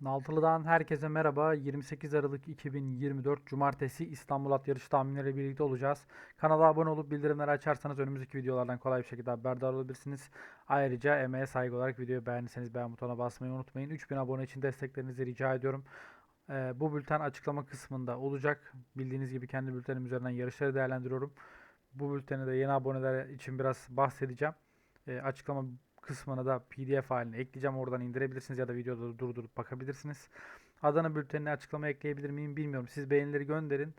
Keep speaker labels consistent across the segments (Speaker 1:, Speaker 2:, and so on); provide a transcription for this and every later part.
Speaker 1: Naltılı'dan herkese merhaba. 28 Aralık 2024 Cumartesi İstanbul At Yarışı tahminleriyle birlikte olacağız. Kanala abone olup bildirimleri açarsanız önümüzdeki videolardan kolay bir şekilde haberdar olabilirsiniz. Ayrıca emeğe saygı olarak videoyu beğendiyseniz beğen butonuna basmayı unutmayın. 3000 abone için desteklerinizi rica ediyorum. Ee, bu bülten açıklama kısmında olacak. Bildiğiniz gibi kendi bültenim üzerinden yarışları değerlendiriyorum. Bu bülteni de yeni aboneler için biraz bahsedeceğim. Ee, açıklama kısmına da PDF halini ekleyeceğim. Oradan indirebilirsiniz ya da videoda durdurup bakabilirsiniz. Adana bültenine açıklama ekleyebilir miyim bilmiyorum. Siz beğenileri gönderin.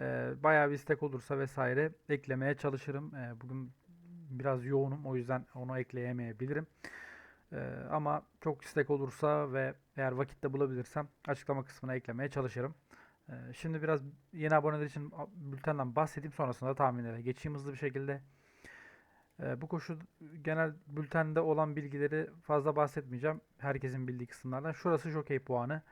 Speaker 1: Ee, bayağı bir istek olursa vesaire eklemeye çalışırım. Ee, bugün biraz yoğunum. O yüzden onu ekleyemeyebilirim. Ee, ama çok istek olursa ve eğer vakitte bulabilirsem açıklama kısmına eklemeye çalışırım. Şimdi biraz yeni aboneler için bültenden bahsedeyim. Sonrasında tahminlere geçeyim hızlı bir şekilde. Ee, bu koşu genel bültende olan bilgileri fazla bahsetmeyeceğim. Herkesin bildiği kısımlardan. Şurası jockey puanı.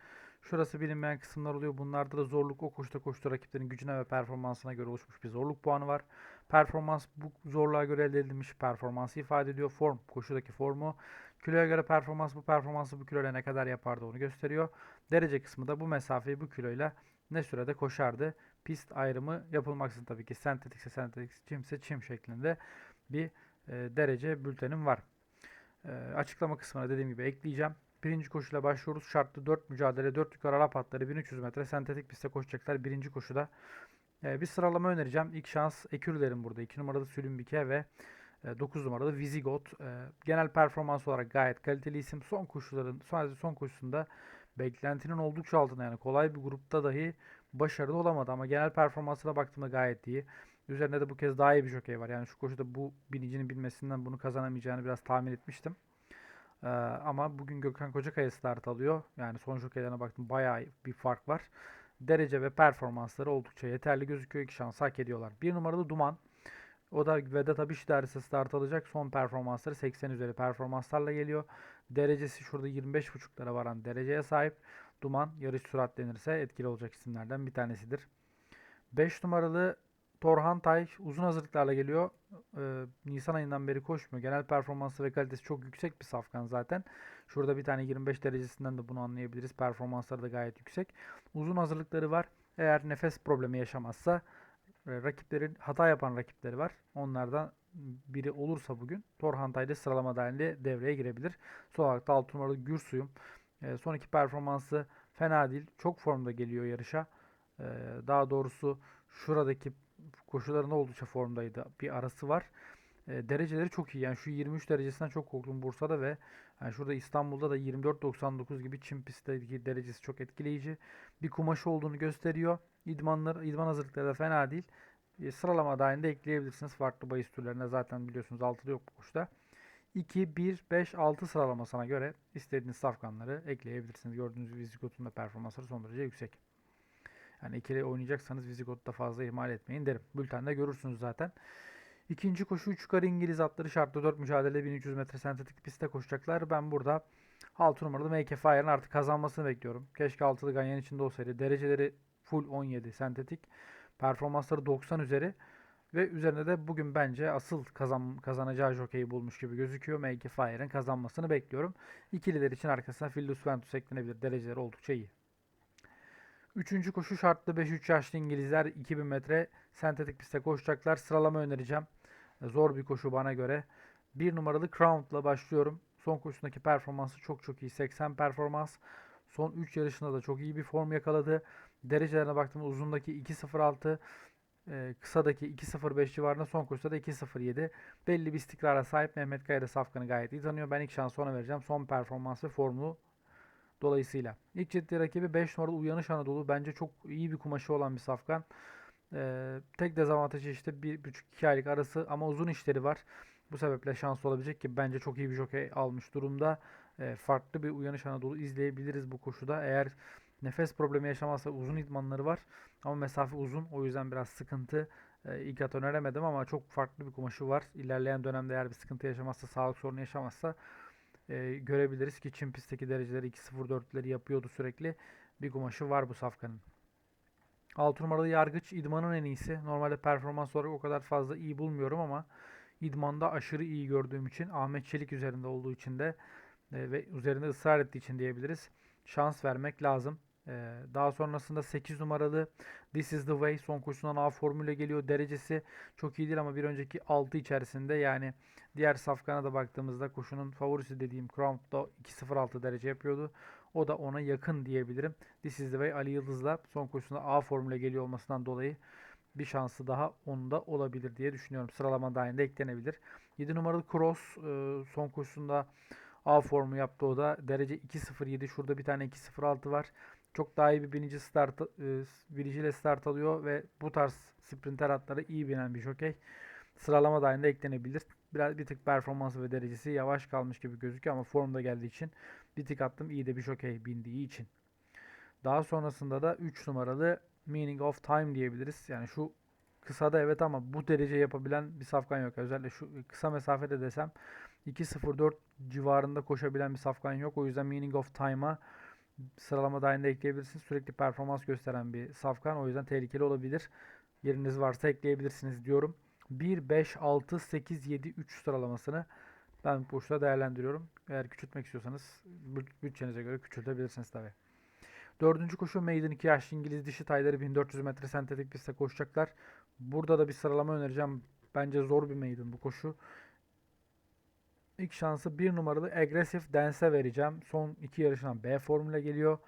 Speaker 1: Şurası bilinmeyen kısımlar oluyor. Bunlarda da zorluk o koşuda koştu rakiplerin gücüne ve performansına göre oluşmuş bir zorluk puanı var. Performans bu zorluğa göre elde edilmiş performansı ifade ediyor. Form koşudaki formu. Kiloya göre performans bu performansı bu kiloyla ne kadar yapardı onu gösteriyor. Derece kısmı da bu mesafeyi bu kiloyla ne sürede koşardı. Pist ayrımı yapılmaksızın tabii ki sentetikse sentetik, çimse çim şeklinde bir e, derece bültenim var. E, açıklama kısmına dediğim gibi ekleyeceğim. Birinci koşuyla başlıyoruz. Şartlı 4 mücadele, 4 yukarı Arap atları 1300 metre sentetik pistte koşacaklar. Birinci koşuda e, bir sıralama önereceğim. İlk şans Ekürlerin burada. 2 numaralı Sülümbike ve 9 numaralı Visigot. E, genel performans olarak gayet kaliteli isim. Son koşuların, sadece son koşusunda beklentinin oldukça altında yani kolay bir grupta dahi başarılı olamadı ama genel performansına baktığımda gayet iyi. Üzerinde de bu kez daha iyi bir jokey var. Yani şu koşuda bu binicinin bilmesinden bunu kazanamayacağını biraz tahmin etmiştim. Ee, ama bugün Gökhan Kocakaya start alıyor. Yani son jokeylerine baktım bayağı bir fark var. Derece ve performansları oldukça yeterli gözüküyor. İki şans hak ediyorlar. Bir numaralı Duman. O da Vedat Abiş idaresi start alacak. Son performansları 80 üzeri performanslarla geliyor. Derecesi şurada 25.5'lara varan dereceye sahip. Duman yarış süratlenirse etkili olacak isimlerden bir tanesidir. 5 numaralı Torhan Tay uzun hazırlıklarla geliyor. Ee, Nisan ayından beri koşmuyor. Genel performansı ve kalitesi çok yüksek bir safkan zaten. Şurada bir tane 25 derecesinden de bunu anlayabiliriz. Performansları da gayet yüksek. Uzun hazırlıkları var. Eğer nefes problemi yaşamazsa e, rakiplerin hata yapan rakipleri var. Onlardan biri olursa bugün Torhan Tay da sıralama dahilinde devreye girebilir. Sol ayakta 6 numaralı Gürsuyum. E, son iki performansı fena değil. Çok formda geliyor yarışa. E, daha doğrusu şuradaki koşularında oldukça formdaydı. Bir arası var. E, dereceleri çok iyi. Yani şu 23 derecesinden çok korktum Bursa'da ve yani şurada İstanbul'da da 24.99 gibi Çin pistteki derecesi çok etkileyici. Bir kumaşı olduğunu gösteriyor. İdmanlar, idman hazırlıkları da fena değil. E, sıralama dahilinde ekleyebilirsiniz. Farklı bahis türlerine zaten biliyorsunuz altıda yok bu koşuda. 2, 1, 5, 6 sıralamasına göre istediğiniz safkanları ekleyebilirsiniz. Gördüğünüz gibi Vizigot'un da performansları son derece yüksek. Yani ikili oynayacaksanız Vizigot'ta fazla ihmal etmeyin derim. Bültende görürsünüz zaten. İkinci koşu 3 yukarı İngiliz atları şartlı 4 mücadele 1300 metre sentetik pistte koşacaklar. Ben burada 6 numaralı Make Fire'ın artık kazanmasını bekliyorum. Keşke altılı ganyan içinde olsaydı. Dereceleri full 17 sentetik. Performansları 90 üzeri. Ve üzerinde de bugün bence asıl kazan, kazanacağı jokeyi bulmuş gibi gözüküyor. Make Fire'ın kazanmasını bekliyorum. İkililer için arkasına Fildus Ventus eklenebilir. Dereceleri oldukça iyi. Üçüncü koşu şartlı 5-3 yaşlı İngilizler 2000 metre sentetik pistte koşacaklar. Sıralama önereceğim. Zor bir koşu bana göre. Bir numaralı Crown'la başlıyorum. Son koşusundaki performansı çok çok iyi. 80 performans. Son 3 yarışında da çok iyi bir form yakaladı. Derecelerine baktığımda uzundaki 2.06, e, kısadaki 2.05 civarında son koşuda da 2.07. Belli bir istikrara sahip Mehmet Kaya da Safkan'ı gayet iyi tanıyor. Ben ilk şansı ona vereceğim. Son performans ve formunu dolayısıyla. İlk ciddi rakibi 5 numaralı Uyanış Anadolu. Bence çok iyi bir kumaşı olan bir safkan. Ee, tek dezavantajı işte 1,5-2 aylık arası ama uzun işleri var. Bu sebeple şanslı olabilecek ki bence çok iyi bir jockey almış durumda. Ee, farklı bir Uyanış Anadolu izleyebiliriz bu koşuda. Eğer nefes problemi yaşamazsa uzun idmanları var. Ama mesafe uzun. O yüzden biraz sıkıntı. Ee, ilk at öneremedim ama çok farklı bir kumaşı var. İlerleyen dönemde eğer bir sıkıntı yaşamazsa, sağlık sorunu yaşamazsa e, görebiliriz ki Çin pistteki dereceleri 2.04'leri yapıyordu sürekli. Bir kumaşı var bu safkanın. 6 numaralı yargıç idmanın en iyisi. Normalde performans olarak o kadar fazla iyi bulmuyorum ama idmanda aşırı iyi gördüğüm için Ahmet Çelik üzerinde olduğu için de e, ve üzerinde ısrar ettiği için diyebiliriz. şans vermek lazım. Ee, daha sonrasında 8 numaralı This is the way son koşusundan A formüle geliyor. Derecesi çok iyi değil ama bir önceki 6 içerisinde yani diğer safkana da baktığımızda koşunun favorisi dediğim Crown'da 2.06 derece yapıyordu. O da ona yakın diyebilirim. This is the way Ali Yıldız'la son koşusunda A formüle geliyor olmasından dolayı bir şansı daha onda olabilir diye düşünüyorum. Sıralama dahilinde eklenebilir. 7 numaralı Cross e, son koşusunda A formu yaptı o da. Derece 2.07. Şurada bir tane 2.06 var. Çok daha iyi bir binici start e, biniciyle start alıyor ve bu tarz sprinter atları iyi binen bir jokey. Sıralama dahilinde eklenebilir. Biraz bir tık performansı ve derecesi yavaş kalmış gibi gözüküyor ama formda geldiği için bir tık attım. iyi de bir jokey bindiği için. Daha sonrasında da 3 numaralı Meaning of Time diyebiliriz. Yani şu kısada evet ama bu derece yapabilen bir safkan yok. Özellikle şu kısa mesafede desem 2.04 civarında koşabilen bir safkan yok. O yüzden Meaning of Time'a sıralama dahilinde ekleyebilirsiniz. Sürekli performans gösteren bir safkan. O yüzden tehlikeli olabilir. Yeriniz varsa ekleyebilirsiniz diyorum. 1, 5, 6, 8, 7, 3 sıralamasını ben boşta değerlendiriyorum. Eğer küçültmek istiyorsanız bütçenize göre küçültebilirsiniz tabi. Dördüncü koşu Maiden 2 yaşlı İngiliz dişi tayları 1400 metre sentetik pistte koşacaklar. Burada da bir sıralama önereceğim. Bence zor bir Maiden bu koşu. İlk şansı bir numaralı Aggressive Dance'e vereceğim. Son iki yarışından B formüle geliyor.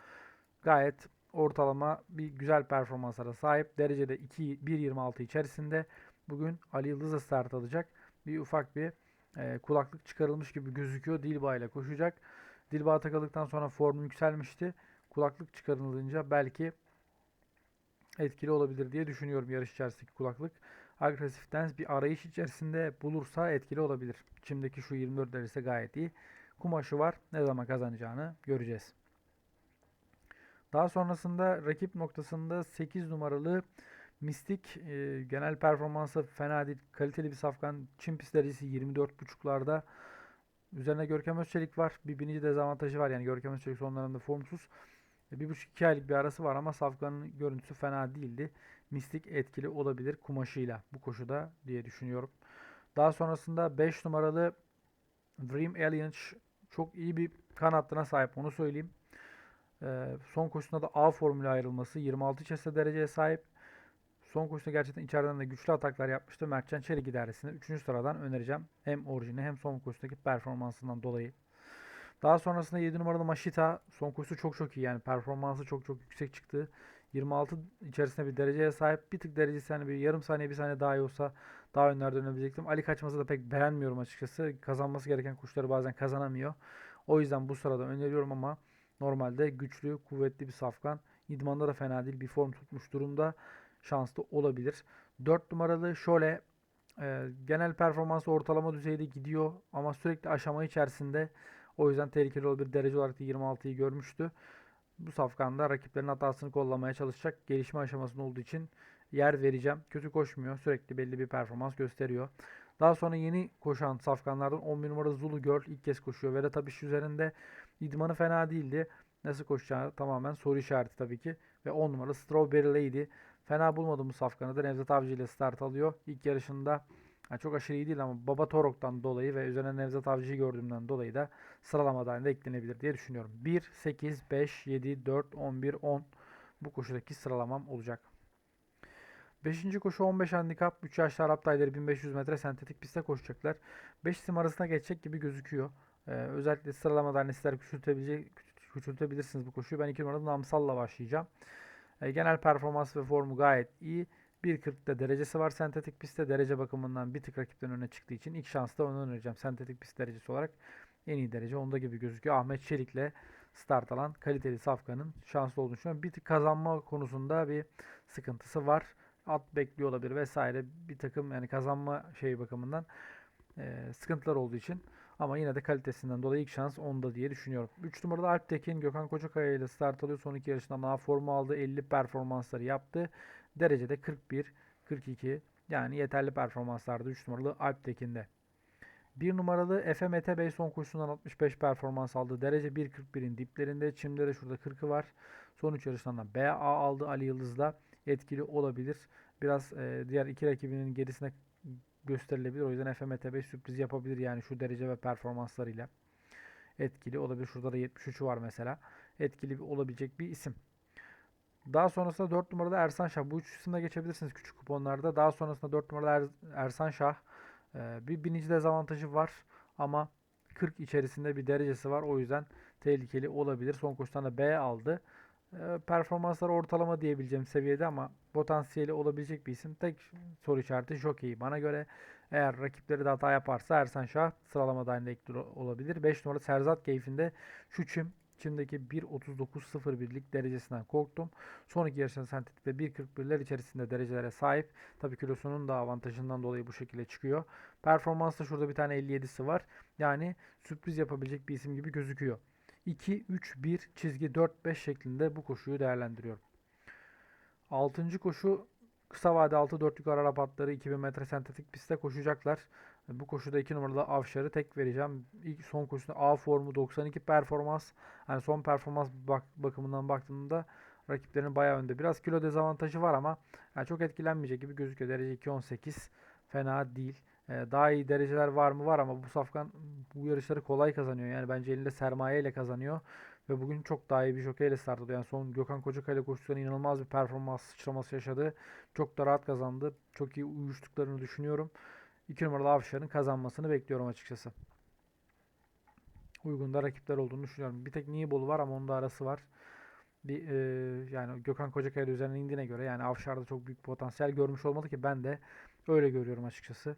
Speaker 1: Gayet ortalama bir güzel performanslara sahip. Derecede 2 1.26 içerisinde. Bugün Ali Yıldız'a start alacak. Bir ufak bir e, kulaklık çıkarılmış gibi gözüküyor. Dilba ile koşacak. Dilba takıldıktan sonra formu yükselmişti. Kulaklık çıkarılınca belki etkili olabilir diye düşünüyorum yarış içerisindeki kulaklık. Agresif Dance bir arayış içerisinde bulursa etkili olabilir. Çimdeki şu 24 derecesi gayet iyi. Kumaşı var. Ne zaman kazanacağını göreceğiz. Daha sonrasında rakip noktasında 8 numaralı Mistik e, genel performansı fena değil. Kaliteli bir safkan. Çim pist derecesi 24.5'larda. Üzerine Görkem Özçelik var. Bir binici dezavantajı var. Yani Görkem Özçelik sonlarında formsuz. E, bir buçuk iki aylık bir arası var ama safkanın görüntüsü fena değildi. Mistik etkili olabilir kumaşıyla bu koşuda diye düşünüyorum. Daha sonrasında 5 numaralı Dream Alliance çok iyi bir kanattına sahip onu söyleyeyim. Ee, son koşusunda da A formülü ayrılması 26 çese dereceye sahip. Son koşuda gerçekten içeriden de güçlü ataklar yapmıştı. Mertcan Çelik idaresinde 3. sıradan önereceğim. Hem orijini hem son koşudaki performansından dolayı. Daha sonrasında 7 numaralı Mashita son koşusu çok çok iyi yani performansı çok çok yüksek çıktı. 26 içerisinde bir dereceye sahip. Bir tık derecesi hani bir yarım saniye bir saniye daha iyi olsa daha önlerde dönebilecektim. Ali kaçması da pek beğenmiyorum açıkçası. Kazanması gereken kuşları bazen kazanamıyor. O yüzden bu sırada öneriyorum ama normalde güçlü, kuvvetli bir safkan. İdmanda da fena değil. Bir form tutmuş durumda. Şanslı olabilir. 4 numaralı Şole e, genel performansı ortalama düzeyde gidiyor ama sürekli aşama içerisinde o yüzden tehlikeli olabilir. Derece olarak da 26'yı görmüştü. Bu safkanda rakiplerin hatasını kollamaya çalışacak. Gelişme aşamasında olduğu için yer vereceğim. Kötü koşmuyor. Sürekli belli bir performans gösteriyor. Daha sonra yeni koşan safkanlardan 11 numara Zulu Girl ilk kez koşuyor. Vedat Abiş üzerinde idmanı fena değildi. Nasıl koşacağı tamamen soru işareti tabii ki. Ve 10 numara Strawberry Lady. Fena bulmadım bu safkanı da Nevzat Avcı ile start alıyor. İlk yarışında yani çok aşırı iyi değil ama Baba Torok'tan dolayı ve üzerine Nevzat Avcı'yı gördüğümden dolayı da sıralamadan da eklenebilir diye düşünüyorum. 1, 8, 5, 7, 4, 11, 10 bu koşudaki sıralamam olacak. 5. koşu 15 handikap. 3 yaşlı Arap tayları 1500 metre sentetik pistte koşacaklar. 5 isim arasına geçecek gibi gözüküyor. Ee, özellikle sıralamadan ister küçültebilecek, küçültebilirsiniz bu koşuyu. Ben 2 numarada Namsal'la başlayacağım. Ee, genel performans ve formu gayet iyi. 1.40'da derecesi var sentetik pistte. Derece bakımından bir tık rakipten öne çıktığı için ilk şansta onu önereceğim. Sentetik pist derecesi olarak en iyi derece onda gibi gözüküyor. Ahmet Çelik'le start alan kaliteli safkanın şanslı olduğunu düşünüyorum. Bir tık kazanma konusunda bir sıkıntısı var. At bekliyor olabilir vesaire. Bir takım yani kazanma şeyi bakımından e, sıkıntılar olduğu için ama yine de kalitesinden dolayı ilk şans onda diye düşünüyorum. 3 numarada Alp Tekin Gökhan Kocakaya ile start alıyor. Son iki yarışından daha formu aldı. 50 performansları yaptı. Derecede 41, 42 yani yeterli performanslarda 3 numaralı Alp Tekin'de. 1 numaralı Efe Mete Bey son koşusundan 65 performans aldı. Derece 1.41'in diplerinde. Çimde de şurada 40'ı var. Son 3 yarıştan da BA aldı Ali Yıldız'la. Etkili olabilir. Biraz e, diğer iki rakibinin gerisine gösterilebilir. O yüzden Efe Mete Bey sürpriz yapabilir yani şu derece ve performanslarıyla. Etkili olabilir. Şurada da 73'ü var mesela. etkili olabilecek bir isim. Daha sonrasında 4 numarada Ersan Şah. Bu üç isimle geçebilirsiniz küçük kuponlarda. Daha sonrasında 4 numarada Er- Ersan Şah. Ee, bir binici dezavantajı var ama 40 içerisinde bir derecesi var. O yüzden tehlikeli olabilir. Son koşudan da B aldı. Ee, performansları ortalama diyebileceğim seviyede ama potansiyeli olabilecek bir isim. Tek soru işareti jockey. Bana göre eğer rakipleri de hata yaparsa Ersan Şah sıralama dahilinde ekli olabilir. 5 numara Serzat keyfinde şu çim. Çim'deki 1.39.01'lik derecesinden korktum. Son iki yarışında sentetikte 1.41'ler içerisinde derecelere sahip. Tabii kilosunun da avantajından dolayı bu şekilde çıkıyor. Performansta şurada bir tane 57'si var. Yani sürpriz yapabilecek bir isim gibi gözüküyor. 2, 3, 1 çizgi 4, 5 şeklinde bu koşuyu değerlendiriyorum. 6. koşu kısa vade 6 4 yukarı Arap atları 2000 metre sentetik pistte koşacaklar. Bu koşuda 2 numaralı Avşar'ı tek vereceğim. İlk son koşusunda A formu 92 performans. Yani son performans bak bakımından baktığımda rakiplerinin bayağı önde. Biraz kilo dezavantajı var ama yani çok etkilenmeyecek gibi gözüküyor. Derece 2.18 fena değil. Ee, daha iyi dereceler var mı? Var ama bu safkan bu yarışları kolay kazanıyor. Yani bence elinde sermaye ile kazanıyor. Ve bugün çok daha iyi bir jokeyle start aldı. Yani son Gökhan Kocakay ile inanılmaz bir performans sıçraması yaşadı. Çok da rahat kazandı. Çok iyi uyuştuklarını düşünüyorum. 2 numaralı Avşar'ın kazanmasını bekliyorum açıkçası. Uygun da rakipler olduğunu düşünüyorum. Bir tek Nibolu var ama onun da arası var. Bir e, yani Gökhan Kocakay da üzerine indiğine göre yani Avşar'da çok büyük potansiyel görmüş olmalı ki ben de öyle görüyorum açıkçası.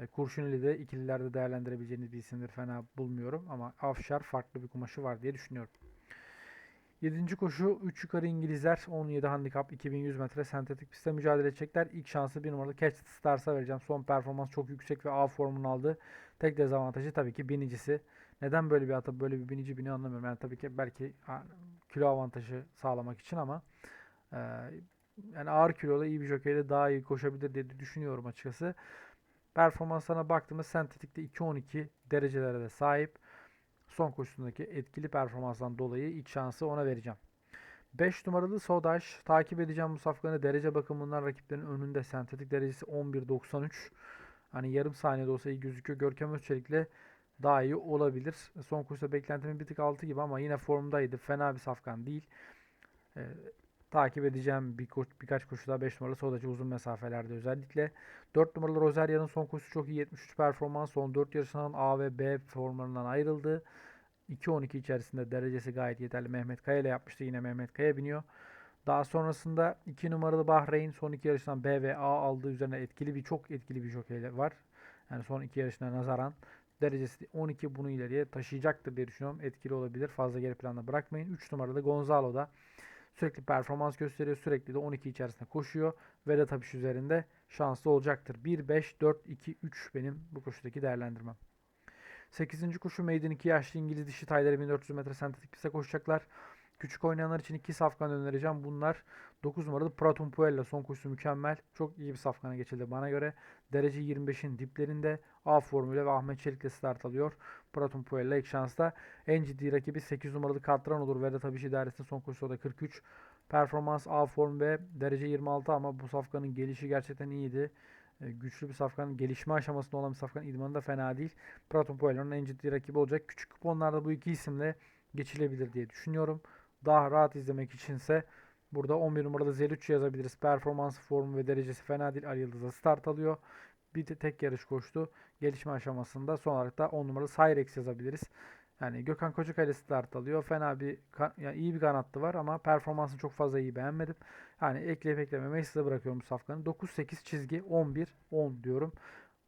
Speaker 1: E, Kurşuneli de ikililerde değerlendirebileceğiniz bir isimdir. Fena bulmuyorum ama Afşar farklı bir kumaşı var diye düşünüyorum. 7. koşu 3 yukarı İngilizler 17 handikap 2100 metre sentetik pistte mücadele edecekler. İlk şansı bir numaralı Catch the Stars'a vereceğim. Son performans çok yüksek ve A formunu aldı. Tek dezavantajı tabii ki binicisi. Neden böyle bir ata böyle bir binici biniyor anlamıyorum. Yani tabii ki belki kilo avantajı sağlamak için ama e, yani ağır kiloda iyi bir jokeyle daha iyi koşabilir diye düşünüyorum açıkçası. Performanslarına baktığımız sentetikte 2.12 derecelere de sahip. Son koşusundaki etkili performansdan dolayı ilk şansı ona vereceğim. 5 numaralı Sodaş takip edeceğim bu safkanı derece bakımından rakiplerin önünde sentetik derecesi 11.93. Hani yarım saniyede olsa iyi gözüküyor. Görkem Özçelik'le daha iyi olabilir. Son koşuda beklentimin bir tık altı gibi ama yine formdaydı. Fena bir safkan değil. Ee, takip edeceğim bir birkaç koşuda 5 numaralı Sodacı uzun mesafelerde özellikle. 4 numaralı Rozeryan'ın son koşusu çok iyi 73 performans. Son 4 yarışından A ve B formlarından ayrıldı. 2-12 içerisinde derecesi gayet yeterli. Mehmet Kaya ile yapmıştı. Yine Mehmet Kaya biniyor. Daha sonrasında 2 numaralı Bahreyn son iki yarıştan B ve A aldığı üzerine etkili bir çok etkili bir jokeyle var. Yani son iki yarışına nazaran derecesi 12 bunu ileriye taşıyacaktır diye düşünüyorum. Etkili olabilir. Fazla geri planda bırakmayın. 3 numaralı Gonzalo da sürekli performans gösteriyor. Sürekli de 12 içerisinde koşuyor. Ve de tabii üzerinde şanslı olacaktır. 1, 5, 4, 2, 3 benim bu koşudaki değerlendirmem. 8. koşu Maiden 2 yaşlı İngiliz dişi tayları 1400 metre sentetik piste koşacaklar. Küçük oynayanlar için iki safkan önereceğim. Bunlar 9 numaralı Pratum Puella son koşusu mükemmel. Çok iyi bir safkana geçildi bana göre. Derece 25'in diplerinde A formuyla ve Ahmet Çelik'le start alıyor. Pratum Puella ilk şansta. En ciddi rakibi 8 numaralı Katran olur. Vedat Abiş idaresinin son koşusu da 43. Performans A form ve derece 26 ama bu safkanın gelişi gerçekten iyiydi. E, güçlü bir safkanın gelişme aşamasında olan bir safkanın idmanı da fena değil. Praton Puello'nun en ciddi rakibi olacak. Küçük kuponlarda bu iki isimle geçilebilir diye düşünüyorum. Daha rahat izlemek içinse burada 11 numaralı Z3 yazabiliriz. Performans, formu ve derecesi fena değil. Ali Yıldız'a start alıyor. Bir de tek yarış koştu. Gelişme aşamasında son olarak da 10 numaralı Cyrex yazabiliriz. Yani Gökhan Kocakay ile start alıyor. Fena bir yani iyi bir kanattı var ama performansını çok fazla iyi beğenmedim. Yani ekleyip eklememeyi size bırakıyorum bu safkanı. 9-8 çizgi 11-10 diyorum.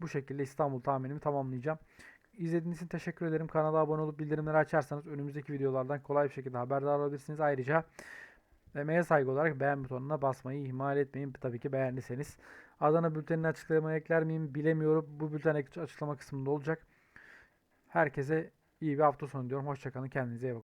Speaker 1: Bu şekilde İstanbul tahminimi tamamlayacağım. İzlediğiniz için teşekkür ederim. Kanala abone olup bildirimleri açarsanız önümüzdeki videolardan kolay bir şekilde haberdar olabilirsiniz. Ayrıca emeğe saygı olarak beğen butonuna basmayı ihmal etmeyin. Tabii ki beğendiyseniz. Adana bültenini açıklamaya ekler miyim bilemiyorum. Bu bülten açıklama kısmında olacak. Herkese iyi bir hafta sonu diyorum. Hoşçakalın. Kendinize iyi bakın.